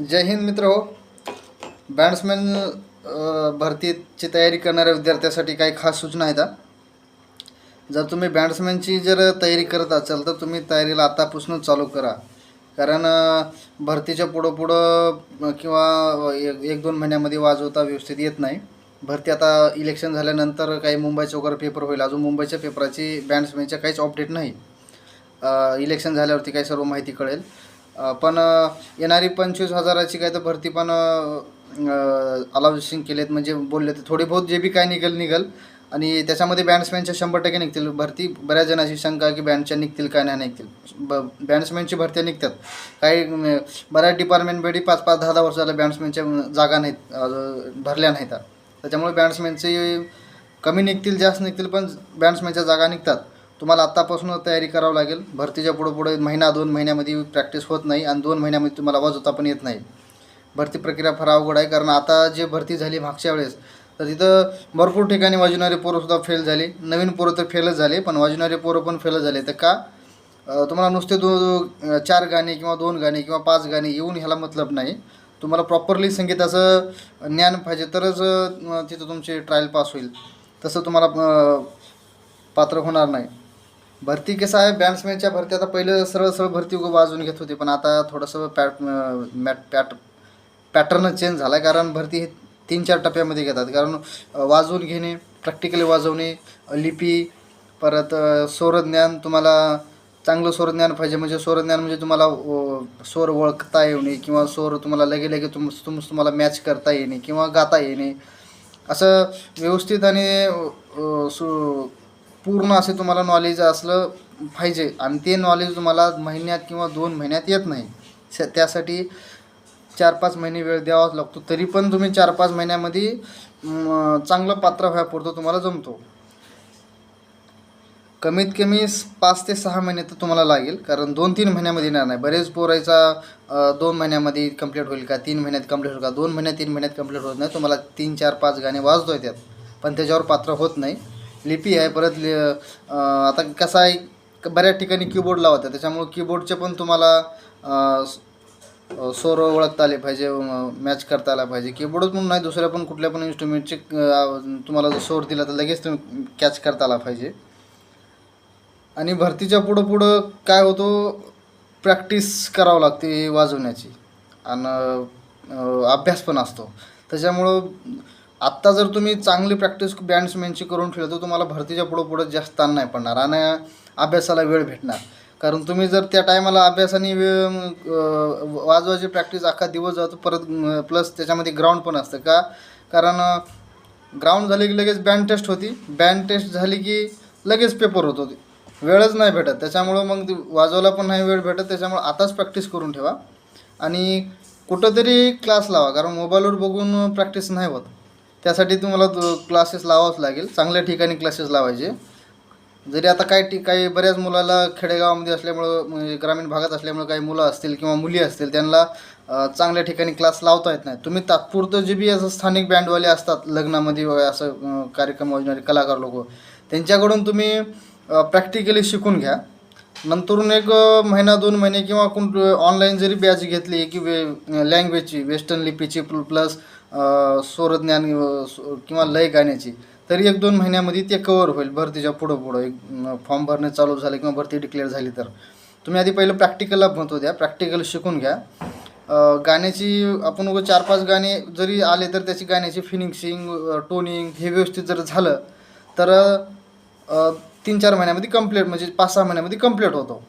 जय हिंद मित्र. हो बॅट्समॅन भरतीची तयारी करणाऱ्या विद्यार्थ्यासाठी काही खास सूचना आहेत जर तुम्ही बॅट्समॅनची जर तयारी करत असाल तर तुम्ही तयारीला आतापासूनच चालू करा. कारण भरतीच्या पुढं पुढं किंवा एक एक दोन महिन्यामध्ये वाजवता व्यवस्थित येत नाही. भरती आता इलेक्शन झाल्यानंतर काही मुंबईचे वगैरे पेपर होईल. अजून मुंबईच्या पेपराची बॅट्समॅनच्या काहीच अपडेट नाही. इलेक्शन झाल्यावरती काही सर्व माहिती कळेल. पण येणारी पंचवीस हजाराची काय तर भरती पण अलाउसिंग केलेत म्हणजे बोलले तर थोडी बहुत जे बी काय निघेल निघेल. आणि त्याच्यामध्ये बॅट्समॅनच्या शंभर टक्के निघतील भरती. बऱ्याच जणांची शंका की बँडच्या निघतील काय नाही निघतील. ब बॅट्समॅनची भरत्या निघतात. काही बऱ्याच डिपार्टमेंटमध्ये पाच पाच दहा दहा वर्ष झालं बॅट्समॅनच्या जागा नाहीत भरल्या नाहीत. त्याच्यामुळे बॅट्समॅनचे कमी निघतील जास्त निघतील पण बॅट्समॅनच्या जागा निघतात. तुम्हाला आत्तापासून तयारी करावं लागेल. भरतीच्या पुढं पुढे महिना दोन महिन्यामध्ये प्रॅक्टिस होत नाही आणि दोन महिन्यामध्ये तुम्हाला वाजवता पण येत नाही. भरती प्रक्रिया फार अवघड आहे कारण आता जे भरती झाली मागच्या वेळेस तर तिथं भरपूर ठिकाणी वाजवणारे पोरंसुद्धा फेल झाले. नवीन पोरं तर फेलच झाले पण वाजवणारे पोरं पण फेलच झाले. तर का? तुम्हाला नुसते दो दो- चार गाणे किंवा दोन गाणे किंवा पाच गाणे येऊन ह्याला मतलब नाही. तुम्हाला प्रॉपरली संगीताचं ज्ञान पाहिजे तरच तिथं तुमची ट्रायल पास होईल. तसं तुम्हाला पात्र होणार नाही. भरती कसं आहे? बॅट्समॅनच्या भरती आता पहिलं सरळ सरळ भरती उगं वाजवून घेत होती पण आता थोडंसं पॅट मॅट पॅट पॅटर्नच चेंज झाला आहे कारण भरती हे तीन चार टप्प्यामध्ये घेतात. कारण वाजवून घेणे प्रॅक्टिकली वाजवणे लिपी परत स्वरज्ञान तुम्हाला चांगलं स्वरज्ञान पाहिजे म्हणजे स्वरज्ञान म्हणजे तुम्हाला स्वर ओळखता येणे किंवा स्वर तुम्हाला लगे लगे तुम तुम तुम्हाला मॅच करता येणे किंवा गाता येणे. असं व्यवस्थित आणि सु पूर्ण असे तुम्हाला नॉलेज असलं पाहिजे. आणि ते नॉलेज तुम्हाला महिन्यात किंवा दोन महिन्यात येत नाही. स- त्यासाठी चार पाच महिने वेळ द्यावाच लागतो. तरी पण तुम्ही चार पाच महिन्यामध्ये चांगलं पात्र व्हायपुरतं तुम्हाला जमतो. कमीत कमी पाच ते सहा महिने तर तुम्हाला लागेल. कारण दोन तीन महिन्यामध्ये येणार नाही. बरेच पोरायचा दोन महिन्यामध्ये कंप्लीट होईल का तीन महिन्यात कंप्लीट होईल का दोन महिन्यात तीन महिन्यात कंप्लीट होत नाही. तुम्हाला तीन चार पाच गाणे वाजतो येतात पण त्याच्यावर पात्र होत नाही. लिपी आहे परत लि आता कसं आहे बऱ्याच ठिकाणी कीबोर्ड लावतात त्याच्यामुळं कीबोर्डचे पण तुम्हाला सोर स्वर ओळखता आले पाहिजे मॅच करता आला पाहिजे. कीबोर्डच म्हणून नाही दुसऱ्या पण कुठल्या पण इन्स्ट्रुमेंटचे तुम्हाला जर स्वर दिला तर लगेच तुम्ही कॅच करता आला पाहिजे. आणि भरतीच्या पुढं पुढं काय होतो प्रॅक्टिस करावं लागते वाजवण्याची. आणि अभ्यास पण असतो. त्याच्यामुळं आत्ता जर तुम्ही चांगली प्रॅक्टिस बँड्समॅनची करून ठेवलं तर तुम्हाला भरतीच्या पुढं पुढं जास्त ताण नाही पडणार आणि अभ्यासाला वेळ भेटणार. कारण तुम्ही जर त्या टायमाला अभ्यासाने वेळ वाजवायची प्रॅक्टिस अख्खा दिवस जातो परत प्लस त्याच्यामध्ये ग्राउंड पण असतं का? कारण ग्राउंड झाली की लगेच बँड टेस्ट होती. बँड टेस्ट झाली की लगेच पेपर होत होते. वेळच नाही भेटत. त्याच्यामुळं मग ते वाजवायला पण नाही वेळ भेटत. त्याच्यामुळं आताच प्रॅक्टिस करून ठेवा. आणि कुठंतरी क्लास लावा. कारण मोबाईलवर बघून प्रॅक्टिस नाही होत. त्यासाठी तुम्हाला क्लासेस लावावंच लागेल. चांगल्या ठिकाणी क्लासेस लावायचे. जरी आता काही ठी काही बऱ्याच मुलाला खेडेगावामध्ये असल्यामुळं म्हणजे ग्रामीण भागात असल्यामुळं काही मुलं असतील किंवा मुली असतील त्यांना चांगल्या ठिकाणी क्लास लावता येत नाही तुम्ही तात्पुरतं जे बी असं स्थानिक बँडवाले असतात लग्नामध्ये वगैरे असं कार्यक्रम योजणारे कलाकार लोक त्यांच्याकडून तुम्ही प्रॅक्टिकली शिकून घ्या. नंतरून एक महिना दोन महिने किंवा कोण ऑनलाईन जरी बॅच घेतली की वे लँग्वेजची वेस्टर्न लिपीची प्लस स्वरज्ञान किंवा लय गाण्याची तरी एक दोन महिन्यामध्ये ते कवर होईल. भरतीच्या पुढं पुढं. एक फॉर्म भरणे चालू झाले किंवा भरती डिक्लेअर झाली तर. तुम्ही आधी पहिलं प्रॅक्टिकलला महत्त्व द्या. प्रॅक्टिकल शिकून घ्या. गाण्याची आपण उगं चार पाच गाणे जरी आले तर त्याची गाण्याची फिनिशिंग टोनिंग हे व्यवस्थित जर झालं तर तीन चार महिन्यामध्ये कंप्लीट म्हणजे पाच सहा महिन्यामध्ये कंप्लीट होतो.